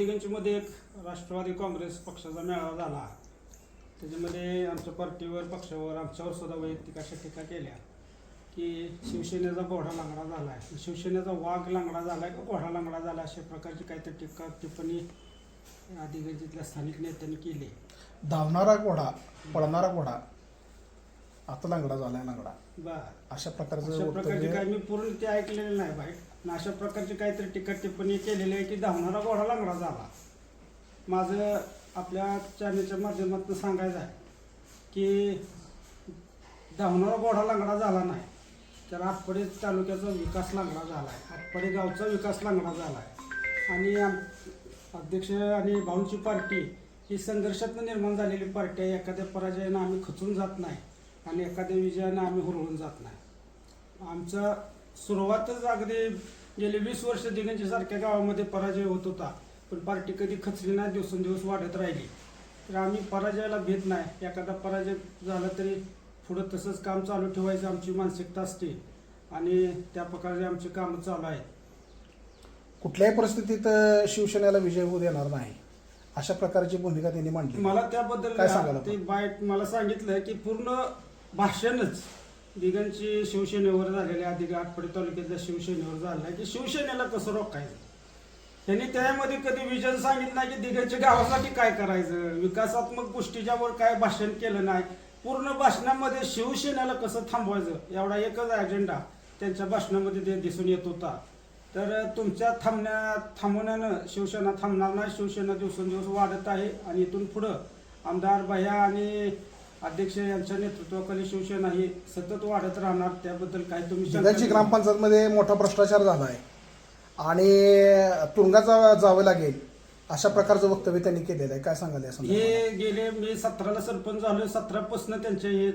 दिगंचीमध्ये एक राष्ट्रवादी काँग्रेस पक्षाचा मेळावा झाला. त्याच्यामध्ये आमच्या पार्टीवर पक्षावर आमच्यावर सुद्धा वैयक्तिक अशा टीका केल्या की शिवसेनेचा घोडा लांगडा झाला आहे शिवसेनेचा वाघ लांगडा झाला आहे का घोडा लांगडा झाला अशा प्रकारची काहीतरी टीका टिप्पणी आदिगंजीतल्या स्थानिक नेत्यांनी केली. धावणारा घोडा पळणारा घोडा आता लांगडा झालाय लांगडा. बर. अशा प्रकारचं अशा प्रकारचे वक्तव्य काय मी पूर्ण ते ऐकलेलं नाही आणि अशा प्रकारची काहीतरी टीका टिप्पणी केलेली आहे की धावणारा घोडा लांगडा झाला. माझं आपल्या चॅनलच्या माध्यमातून सांगायचं आहे की धावणारा घोडा लांगडा झाला नाही तर आटपाडी तालुक्याचा विकास लांगडा झाला आहे आटपाडी गावचा विकास लांगडा झाला आहे आणि आम- अध्यक्ष आणि भाऊंची पार्टी ही संघर्षातनं निर्माण झालेली पार्टी आहे. एखाद्या पराजयानं आम्ही खचून जात नाही. आणि एखाद्या विजयानं आम्ही हुरळून जात नाही. आमचा सुरुवातच अगदी गेली वीस वर्ष दिगंजी सारख्या गावामध्ये पराजय होत होता पण पार्टी कधी खचली नाही दिवसेंदिवस वाढत राहिली. तर आम्ही पराजयाला भेट नाही. एखादा पराजय झाला तरी पुढं तसंच काम चालू ठेवायचं आमची मानसिकता असते आणि त्या प्रकारे आमची कामं चालू आहेत. कुठल्याही परिस्थितीत शिवसेनेला विजय होऊ देणार नाही. अशा प्रकारची भूमिका त्यांनी मांडली. मला त्याबद्दल काय सांगाल ते बाईट मला सांगितलं की पूर्ण भाषणच दिगंची शिवसेनेवर झालेले अधिक आटपडी तालुक्यातल्या शिवसेनेवर झालं आहे की शिवसेनेला कसं रोखायचं? त्यांनी त्यामध्ये कधी विजन सांगितलं नाही की दिगंच्या गावासाठी काय करायचं? विकासात्मक गोष्टीच्यावर काय भाषण केलं नाही? पूर्ण भाषणामध्ये शिवसेनेला कसं थांबवायचं? एवढा एकच अजेंडा त्यांच्या भाषणामध्ये ते दिसून येत होता. तर तुमच्या थांबण्या थांबवण्यानं शिवसेना थांबणार नाही. शिवसेना दिवसेंदिवस वाढत आहे. आणि इथून पुढं आमदार भैया आणि अध्यक्ष यांच्या नेतृत्वाखाली शिवसेना ही सतत वाढत राहणार त्याबद्दल काही तुम्ही शंका जिल्ह्याची घेऊ ग्रामपंचायतमध्ये मोठा भ्रष्टाचार झाला आहे आणि तुरुंगाचा जावं लागेल अशा प्रकारचं वक्तव्य त्यांनी केलेलं आहे. काय सांगाल या? हे गेले मी सतराला सरपंच झालोय. सतरापासून त्यांच्या हे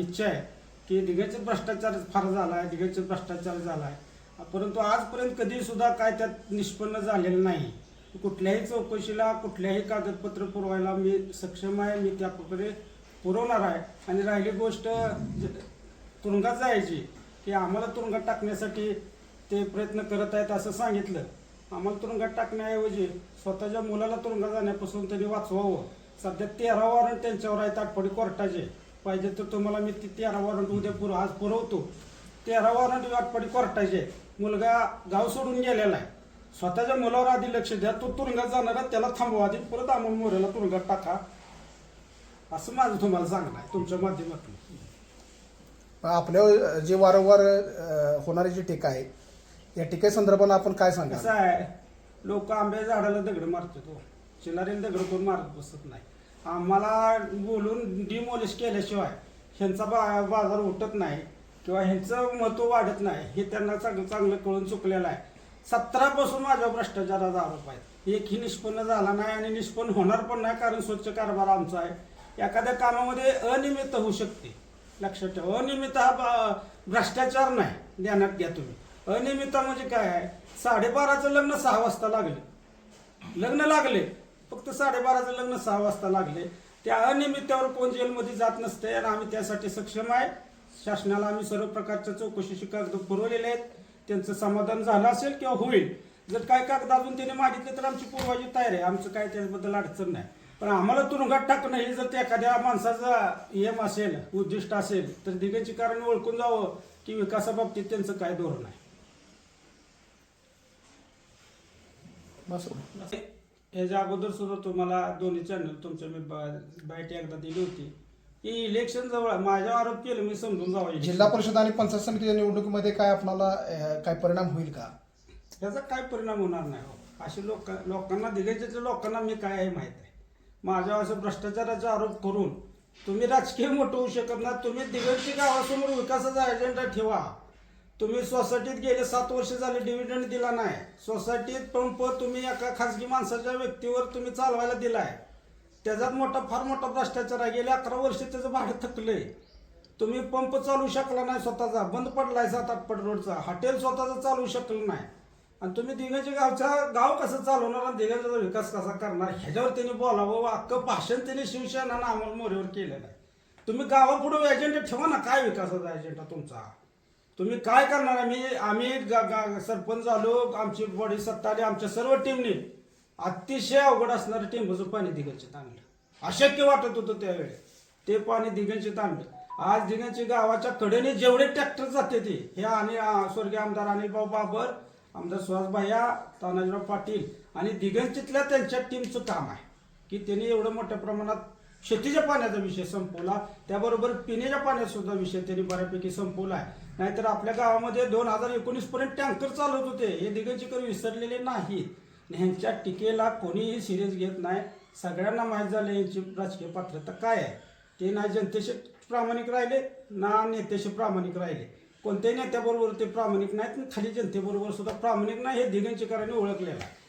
इच्छा आहे की दिघाचे भ्रष्टाचार फार झाला आहे दिघाचे भ्रष्टाचार झाला आहे परंतु आजपर्यंत कधी सुद्धा काय त्यात निष्पन्न झालेलं नाही. कुठल्याही चौकशीला कुठल्याही कागदपत्र पुरवायला मी सक्षम आहे. मी त्या प्रकारे पुरवणार आहे. आणि राहिली गोष्ट तुरुंगात जायची की आम्हाला तुरुंगात टाकण्यासाठी ते प्रयत्न करत आहेत असं सांगितलं. आम्हाला तुरुंगात टाकण्याऐवजी स्वतःच्या मुलाला तुरुंगात जाण्यापासून त्यांनी वाचवावं. सध्या तेरा वॉरंट त्यांच्यावर आहेत आठवडी कोर्टाचे. पाहिजे तर तुम्हाला मी ती तेरा वॉरंट उद्या पुर आज पुरवतो. तेरा वॉरंट आठवडी कोर्टाचे. मुलगा गाव सोडून गेलेला आहे. स्वतःच्या मुलावर आधी लक्ष द्या. तो तुरुंगात जाणार त्याला थांबवा आधी. परत आम्हाला मोऱ्याला तुरुंगात टाका. असं माझं तुम्हाला सांगणं आहे तुमच्या माध्यमातून. आपल्या जे वारंवार अं, होणारी जी टीका आहे या टीकेसंदर्भात आपण काय कसं सांगाल आहे लोक आंब्या झाडाला दगड मारतात हो. चिलारीला दगड कोण मारत बसत नाही. आम्हाला बोलून डिमोलिश केल्याशिवाय ह्यांचा बा बाजार उठत नाही किंवा ह्यांचं महत्त्व वाढत नाही हे त्यांना चांगलं चांगलं कळून चुकलेलं आहे. सतरापासून माझ्या भ्रष्टाचाराचा आरोप आहे. एकही निष्पन्न झाला नाही आणि निष्पन्न होणार पण नाही कारण स्वच्छ कारभार आमचा आहे. एखाद्या कामामध्ये अनियमित होऊ शकते. लक्षात ठेवा अनियमित हा ब- भ्रष्टाचार नाही. ध्यानात घ्या तुम्ही. अनियमित म्हणजे काय आहे? साडेबाराचं लग्न सहा वाजता लागले. लग्न लागले फक्त साडेबाराचं लग्न सहा वाजता लागले. त्या अनियमित्यावर कोण जेलमध्ये जात नसते आणि आम्ही त्यासाठी सक्षम आहे. शासनाला आम्ही सर्व प्रकारच्या चौकशीची कागद पुरवलेले आहेत. त्यांचं समाधान झालं असेल किंवा होईल. जर काय कागद अजून त्यांनी मागितले तर आमची पूर्वाची तयारी आहे. आमचं काय त्याबद्दल अडचण नाही. पण आम्हाला तुरुंगात टाकणं हे जर त्या एखाद्या माणसाचा एम असेल उद्दिष्ट असेल तर दिगंची कारण ओळखून जावं की विकासाबाबतीत त्यांचं काय धोरण आहे. बस. याच्या अगोदर सुद्धा तुम्हाला दोन्ही चॅनल तुमच्या मी बा- बाईट एकदा दिली होती. की इलेक्शन जवळ. माझ्यावर आरोप केले मी समजून जावा जिल्हा परिषद आणि पंचायत समितीच्या निवडणुकीमध्ये काय आपल्याला अं, काय परिणाम होईल का? त्याचा काय परिणाम होणार नाही हो. असे लोक लोकांना दिग्गजाच्या लोकांना मी काय आहे माहीत आहे. माझ्यावर असं भ्रष्टाचाराचा आरोप करून तुम्ही राजकीय मोठं होऊ शकत ना तुम्ही दिग्गजची गावासमोर विकासाचा अजेंडा ठेवा. तुम्ही सोसायटीत गेले सात वर्ष झाले डिव्हिडंड दिला नाही. सोसायटीत पंप तुम्ही एका खासगी माणसाच्या व्यक्तीवर तुम्ही चालवायला दिलाय. त्याच्यात मोठा फार मोठा भ्रष्टाचार आहे. गेले अकरा वर्ष त्याचं भाडं थकलंय. तुम्ही पंप चालू शकला नाही स्वतःचा. बंद पडलाय सात आठ पट रोडचा. हॉटेल स्वतःचं चालू शकलं नाही. आणि तुम्ही दिघाच्या गावचा गाव कसं चालवणार आणि दिघाचा विकास कसा करणार ह्याच्यावर त्यांनी बोलावं व अख्खं भाषण त्यांनी शिवसेना अमोल मोरेवर केलेलं आहे. तुम्ही गावापुढं एजेंडा ठेवा ना काय विकासाचा एजेंडा तुमचा? तुम्ही काय करणार? आम्ही आम्ही सरपंच झालो आमची बॉडी सत्ता आली आमच्या सर्व टीमने अतिशय अवघड असणारं टीमचं पाणी दिगंचित आणलं. अशक्य वाटत होतं त्यावेळी. ते पाणी दिगंचित आणलं. आज दिगंची गावाच्या कडेने जेवढे ट्रॅक्टर जाते ते हे आणि स्वर्गीय आमदार अनिलभाऊ बाबर आमदार सुहास भाया तानाजीराव पाटील आणि दिगंचितल्या त्यांच्या टीमचं काम आहे. की त्यांनी एवढं मोठ्या प्रमाणात शेतीच्या पाण्याचा विषय संपवला त्याबरोबर पिण्याच्या पाण्याचा सुद्धा विषय त्यांनी बऱ्यापैकी संपवला आहे. नाहीतर आपल्या गावामध्ये दोन हजार एकोणीस पर्यंत टँकर चालवत होते हे दिगंचीकर विसरलेले नाहीत. ह्यांच्या टीकेला कोणीही सिरियस घेत नाही. सगळ्यांना माहीत झालं यांची राजकीय पात्रता काय आहे. ते ना जनतेशी प्रामाणिक राहिले ना नेत्याशी प्रामाणिक राहिले. कोणत्याही नेत्याबरोबर ते प्रामाणिक नाहीत आणि खाली जनतेबरोबर सुद्धा प्रामाणिक नाही हे दिगंचीकरांनी ओळखलेलं आहे.